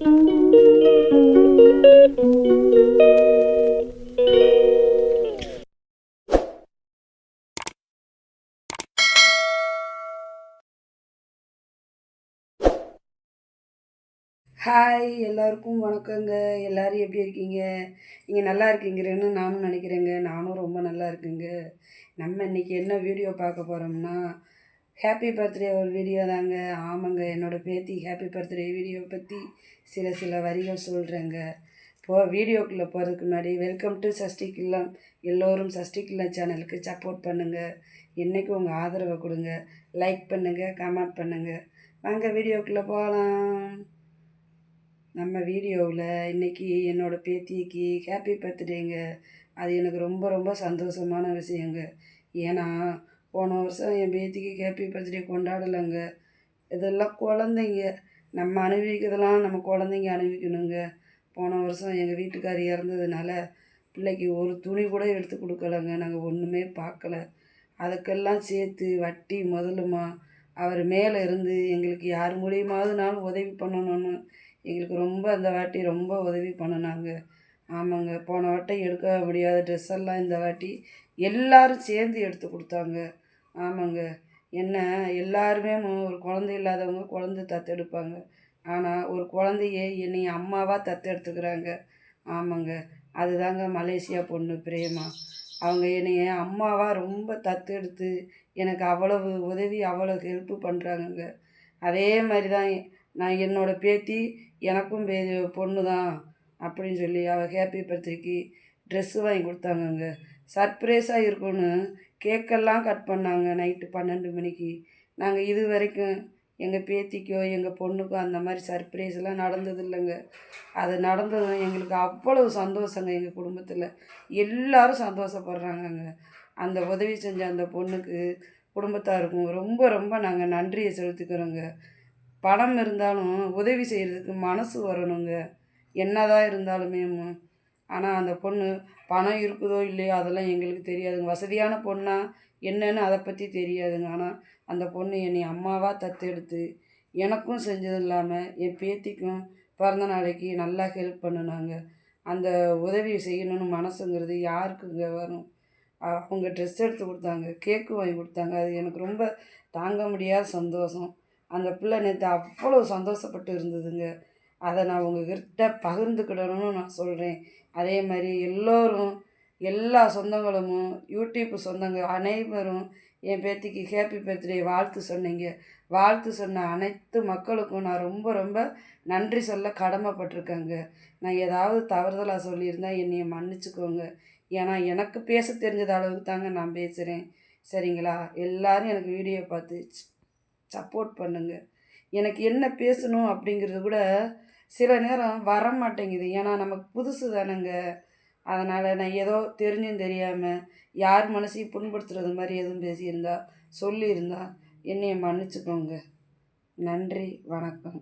Hi எல்லாருக்கும் வணக்கங்க. எல்லாரும் எப்படி இருக்கீங்க? நீங்கள் நல்லா இருக்கீங்கிறேன்னு நானும் நினைக்கிறேங்க. நானும் ரொம்ப நல்லா இருக்குங்க. நம்ம இன்னைக்கு என்ன வீடியோ பார்க்க போகிறோம்னா ஹாப்பி பர்த்டே ஒரு வீடியோ தாங்க. ஆமாங்க என்னோடய பேத்தி ஹாப்பி பர்த்டே வீடியோ பற்றி சில சில வரிகள் சொல்கிறேங்க போ வீடியோக்குள்ளே போகிறதுக்கு முன்னாடி வெல்கம் டு சஷ்டி கில்லம் எல்லோரும் சஷ்டி கில்லம் சேனலுக்கு சப்போர்ட் பண்ணுங்கள் என்றைக்கும் உங்கள் ஆதரவை கொடுங்க. லைக் பண்ணுங்கள் கமெண்ட் பண்ணுங்கள் வாங்க வீடியோக்குள்ளே போகலாம் நம்ம வீடியோவில் இன்றைக்கி என்னோடய பேத்திக்கு ஹாப்பி பர்த்டேங்க அது எனக்கு ரொம்ப ரொம்ப சந்தோஷமான விஷயங்க. ஏன்னா போன வருஷம் என் பேத்திக்கு ஹேப்பி பர்த்டே கொண்டாடலைங்க. இதெல்லாம் குழந்தைங்க. நம்ம அனுபவிக்கிறதெல்லாம் நம்ம குழந்தைங்க அனுபவிக்கணுங்க. போன வருஷம் எங்கள் வீட்டுக்கார் இறந்ததுனால பிள்ளைக்கு ஒரு துணி கூட எடுத்து கொடுக்கலங்க. நாங்கள் ஒன்றுமே பார்க்கல. அதுக்கெல்லாம் சேர்த்து வட்டி முதலுமா அவர் மேலே இருந்து எங்களுக்கு யார் மூலியமாவதுனாலும் உதவி பண்ணணும்னு எங்களுக்கு ரொம்ப அந்த வாட்டி ரொம்ப உதவி பண்ணினாங்க. ஆமாங்க. போன வாட்டி எடுக்க முடியாத ட்ரெஸ் எல்லாம் இந்த வாட்டி எல்லாரும் சேர்ந்து எடுத்து கொடுத்தாங்க. ஆமாங்க. என்ன எல்லாருமே மு- ஒரு குழந்தை இல்லாதவங்க குழந்தை தத்தெடுப்பாங்க. ஆனால் ஒரு குழந்தைய என்னை அம்மாவாக தத்தெடுத்துக்கிறாங்க. ஆமாங்க. அதுதாங்க மலேசியா பொண்ணு பிரேமா. அவங்க என்னைய அம்மாவாக ரொம்ப தத்தெடுத்து எனக்கு அவ்வளவு உதவி அவ்வளோ ஹெல்ப்பு பண்ணுறாங்கங்க அதே மாதிரி தான் நான் என்னோட பேத்தி எனக்கும் பே பொண்ணு தான் அப்படின்னு சொல்லி அவள் ஹேப்பி பர்த்டேக்கு ட்ரெஸ்ஸு வாங்கி கொடுத்தாங்கங்க. சர்ப்ரைஸாக இருக்கும்னு கேக்கெல்லாம் கட் பண்ணாங்க நைட்டு பன்னெண்டு மணிக்கு. நாங்கள் இது வரைக்கும் எங்கள் பேத்திக்கோ எங்கள் பொண்ணுக்கோ அந்த மாதிரி சர்ப்ரைஸ்லாம் நடந்தது இல்லைங்க அது நடந்ததும் எங்களுக்கு அவ்வளவு சந்தோஷங்க எங்கள் குடும்பத்தில். எல்லோரும் சந்தோஷப்படுறாங்கங்க. அந்த உதவி செஞ்ச அந்த பொண்ணுக்கு குடும்பத்தாருக்கும் ரொம்ப ரொம்ப நாங்கள் நன்றியை செலுத்திக்கிறோங்க. பணம் இருந்தாலும் உதவி செய்கிறதுக்கு மனசு வரணுங்க. என்னதான் இருந்தாலுமே ஆனால் அந்த பொண்ணு பணம் இருக்குதோ இல்லையோ அதெல்லாம் எங்களுக்கு தெரியாதுங்க. வசதியான பொண்ணா என்னன்னு அதை பற்றி தெரியாதுங்க. ஆனால் அந்த பொண்ணு என்னை அம்மாவாக தத்தெடுத்து எனக்கும் செஞ்சது இல்லாமல் என் பேத்திக்கும் பிறந்த நாளைக்கு நல்லா ஹெல்ப் பண்ணுனாங்க. அந்த உதவி செய்யணும்னு மனசுங்கிறது யாருக்குங்க வரும்? அவங்க ட்ரெஸ் எடுத்து கொடுத்தாங்க கேக்கு வாங்கி கொடுத்தாங்க. அது எனக்கு ரொம்ப தாங்க முடியாத சந்தோஷம். அந்த பிள்ளை நேற்று அவ்வளோ சந்தோஷப்பட்டு இருந்ததுங்க. அதை நான் உங்ககிட்ட பகிர்ந்துக்கிடணும்னு நான் சொல்கிறேன் அதே மாதிரி எல்லோரும் எல்லா சொந்தங்களும் யூடியூப் சொந்தங்க அனைவரும் என் பேத்திக்கு ஹேப்பி பர்த்டே வாழ்த்து சொன்னீங்க. வாழ்த்து சொன்ன அனைத்து மக்களுக்கும் நான் ரொம்ப ரொம்ப நன்றி சொல்ல கடமைப்பட்டிருக்கேங்க. நான் ஏதாவது தவறுதலாக சொல்லியிருந்தா என்னையை மன்னிச்சுக்கோங்க. ஏன்னா எனக்கு பேச தெரிஞ்சது அளவுக்கு தாங்க நான் பேசுகிறேன் சரிங்களா? எல்லாரும் எனக்கு வீடியோ பார்த்து சப்போர்ட் பண்ணுங்க. எனக்கு என்ன பேசணும் அப்படிங்கிறது கூட சில நேரம் வர மாட்டேங்குது ஏன்னா நமக்கு புதுசு தானேங்க. அதனால் நான் ஏதோ தெரிஞ்சும் தெரியாமல் யார் மனசையும் புண்படுத்துறது மாதிரி எதுவும் பேசியிருந்தா சொல்லியிருந்தா என்னைய மன்னிச்சுக்கோங்க. நன்றி வணக்கம்.